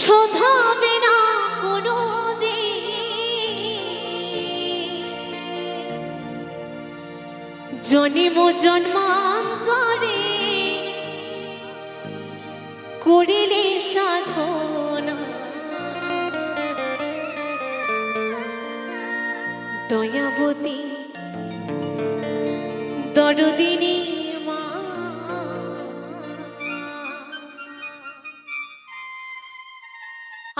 শোধাবে না কোনো জন্ম জন্মান্তরে করিলে সাধন। দয়াবতী দরদিনী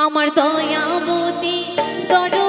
আমার দয়াবতী দর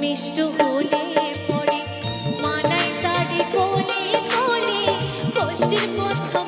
ভূমিষ্ঠ হলে পরে মানায় তারে কোলে কোলে কষ্টের কথা